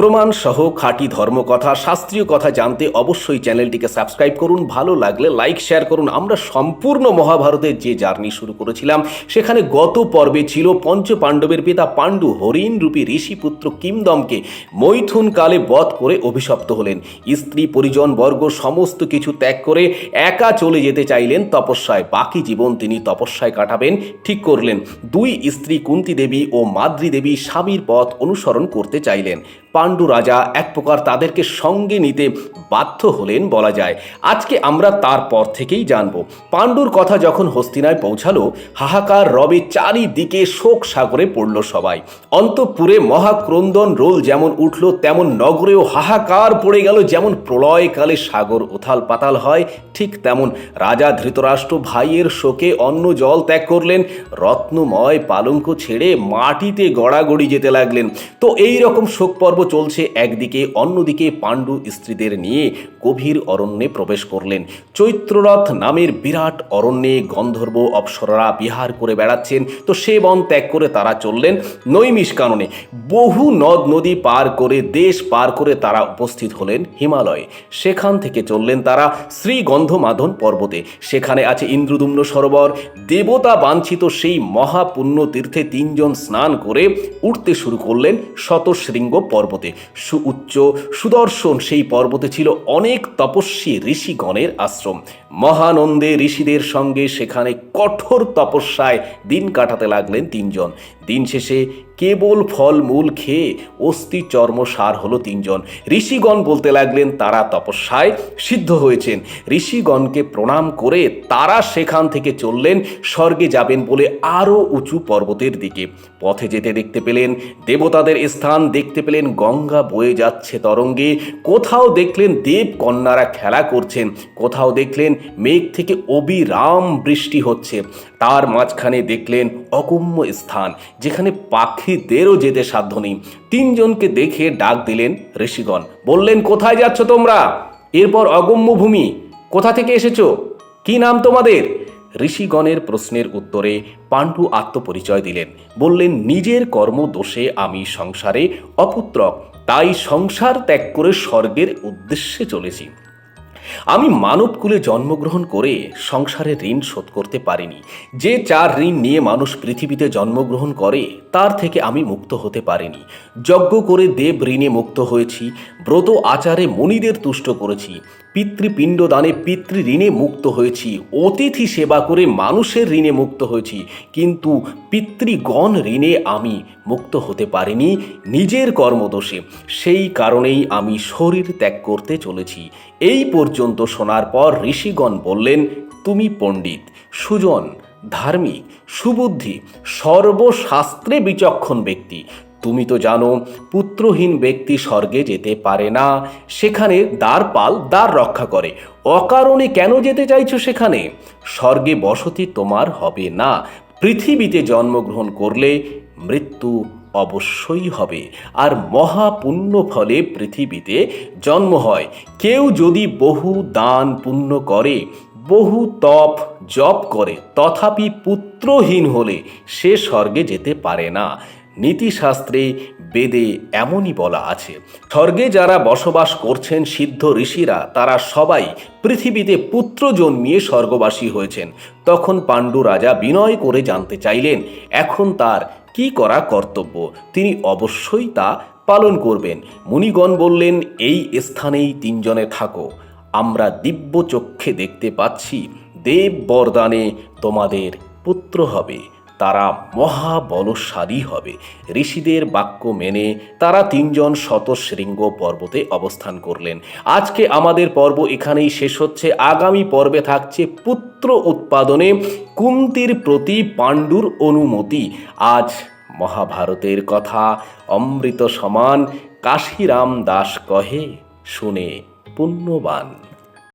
প্রমাণ সহ খাঁটি ধর্মকথা, শাস্ত্রীয় কথা জানতে অবশ্যই চ্যানেলটিকে সাবস্ক্রাইব করুন। ভালো লাগলে লাইক, শেয়ার করুন। আমরা সম্পূর্ণ মহাভারতের যে জার্নি শুরু করেছিলাম, সেখানে গত পর্বে ছিল পঞ্চ পাণ্ডবের পিতা পাণ্ডু হরিণ রূপী ঋষিপুত্র কিমদমকে মৈথুন কালে বধ করে অভিশপ্ত হলেন। স্ত্রী, পরিজন, বর্গ সমস্ত কিছু ত্যাগ করে একা চলে যেতে চাইলেন তপস্যায়। বাকি জীবন তিনি তপস্যায় কাটাবেন, ঠিক করলেন। দুই স্ত্রী কুন্তি দেবী ও মাদ্রি দেবী স্বামীর পথ অনুসরণ করতে চাইলেন। রাজা এক প্রকার তাদেরকে সঙ্গে নিতে বাধ্য হলেন বলা যায়। আজকে আমরা তারপর থেকেই জানব। পাণ্ডুর কথা যখন হস্তিনায় পৌঁছালো, হাহাকার রবে চারিদিকে শোক সাগরে পড়ল সবাই। অন্তঃপুরে মহাক্রন্দন রোল যেমন উঠল, তেমন নগরেও হাহাকার পড়ে গেল। যেমন প্রলয়কালে সাগর উথাল পাতাল হয়, ঠিক তেমন রাজা ধৃতরাষ্ট্র ভাইয়ের শোকে অন্ন জল ত্যাগ করলেন। রত্নময় পালঙ্ক ছেড়ে মাটিতে গড়াগড়ি যেতে লাগলেন। তো এই রকম শোক পর্ব চলছে একদিকে, অন্যদিকে পাণ্ডু স্ত্রীদের নিয়ে গভীর অরণ্যে প্রবেশ করলেন। চৈত্ররথ নামের বিরাট অরণ্যে গন্ধর্ব অপ্সররা বিহার করে বেড়াচ্ছেন। তো সে বন ত্যাগ করে তারা চললেন নৈমিষ কাননে বহু নদ নদী পার করে, দেশ পার করে তারা উপস্থিত হলেন হিমালয়ে। সেখান থেকে চললেন তারা শ্রীগন্ধমাধন পর্বতে। সেখানে আছে ইন্দ্রদুম্ন সরোবর। দেবতা বাঞ্ছিত সেই মহাপুণ্য তীর্থে তিনজন স্নান করে উঠতে শুরু করলেন শতশৃঙ্গ পর্বতে। সুউচ্চ সুদর্শন সেই পর্বতে ছিল অনেক তপস্বী ঋষিগণের আশ্রম। মহানন্দে ঋষিদের সঙ্গে সেখানে কঠোর তপস্যায় দিন কাটাতে লাগলেন তিনজন। দিন শেষে কেবল ফল মূল খেয়ে অস্থি চর্ম সার হলো তিনজন। ঋষিগণ বলতে লাগলেন, তারা তপস্যায় সিদ্ধ হয়েছেন। ঋষিগণকে প্রণাম করে তারা সেখান থেকে চললেন, স্বর্গে যাবেন বলে আরও উঁচু পর্বতের দিকে। পথে যেতে দেখতে পেলেন, দেবতাদের স্থান দেখতে পেলেন, গঙ্গা বয়ে যাচ্ছে তরঙ্গে। কোথাও দেখলেন, দেব কন্যারা খেলা করছেন। কোথাও দেখলেন, মেঘ থেকে অবিরাম বৃষ্টি হচ্ছে। তার মাঝখানে দেখলেন অগম্য স্থান, যেখানে পাখিদেরও যেতে সাধ্য নেই। তিনজনকে দেখে ডাক দিলেন ঋষিগণ, বললেন, কোথায় যাচ্ছ তোমরা? এরপর অগম্য ভূমি কোথা থেকে এসেছ? কি নাম তোমাদের? ঋষিগণের প্রশ্নের উত্তরে পাণ্ডু আত্মপরিচয় দিলেন, বললেন, নিজের কর্ম দোষে আমি সংসারে অপুত্রক, তাই সংসার ত্যাগ করে স্বর্গের উদ্দেশ্যে চলেছি। আমি মানবকুলে জন্মগ্রহণ করে সংসারে ঋণ শোধ করতে পারিনি। যে চার ঋণ নিয়ে মানুষ পৃথিবীতে জন্মগ্রহণ করে, তার থেকে আমি মুক্ত হতে পারিনি। যজ্ঞ করে দেব ঋণে মুক্ত হয়েছি, ব্রত আচারে মণিদের তুষ্ট করেছি পিতৃপিণ্ড দানে পিতৃ ঋণে মুক্ত হয়েছি। অতিথি সেবা করে মানুষের ঋণে মুক্ত হয়েছি। কিন্তু পিতৃগণ ঋণে আমি মুক্ত হতে পারিনি নিজের কর্মদোষে। সেই কারণেই আমি শরীর ত্যাগ করতে চলেছি। এই পর্যন্ত শোনার পর ঋষিগণ বললেন, তুমি পণ্ডিত, সুজন, ধার্মিক, সুবুদ্ধি, সর্বশাস্ত্রে বিচক্ষণ ব্যক্তি তুমি তো জানো, পুত্রহীন ব্যক্তি স্বর্গে যেতে পারে না। সেখানে দ্বারপাল দ্বার রক্ষা করে। অকারণে কেন যেতে চাইছো সেখানে? স্বর্গে বসতি তোমার হবে না। পৃথিবীতে জন্মগ্রহণ করলে মৃত্যু অবশ্যই হবে। আর মহাপুণ্য ফলে পৃথিবীতে জন্ম হয়। কেউ যদি বহু দান পুণ্য করে, বহু তপ জপ করে, তথাপি পুত্রহীন হলে সে স্বর্গে যেতে পারে না। নীতিশাস্ত্রে বেদে এমনই বলা আছে, স্বর্গে যারা বসবাস করছেন সিদ্ধ ঋষিরা, তারা সবাই পৃথিবীতে পুত্র জন্মিয়ে স্বর্গবাসী হয়েছেন। তখন পাণ্ডু রাজা বিনয় করে জানতে চাইলেন, এখন তার কি করা কর্তব্য? তিনি অবশ্যই তা পালন করবেন। মুনিগণ বললেন, এই স্থানেই তিনজনে থাকো। আমরা দিব্য চক্ষে দেখতে পাচ্ছি, দেব বরদানে তোমাদের পুত্র হবে। তারা মহাবলশালী হবে। ঋষিদের বাক্য মেনে তারা তিনজন শতশৃঙ্গ পর্বতে অবস্থান করলেন। আজকে আমাদের পর্ব এখানেই শেষ হচ্ছে। আগামী পর্বে থাকছে পুত্র উৎপাদনে কুন্তির প্রতি পাণ্ডুর অনুমতি। আজ মহাভারতের কথা, অমৃত সমান, কাশিরাম দাস কহে, শুনে পুণ্যবান।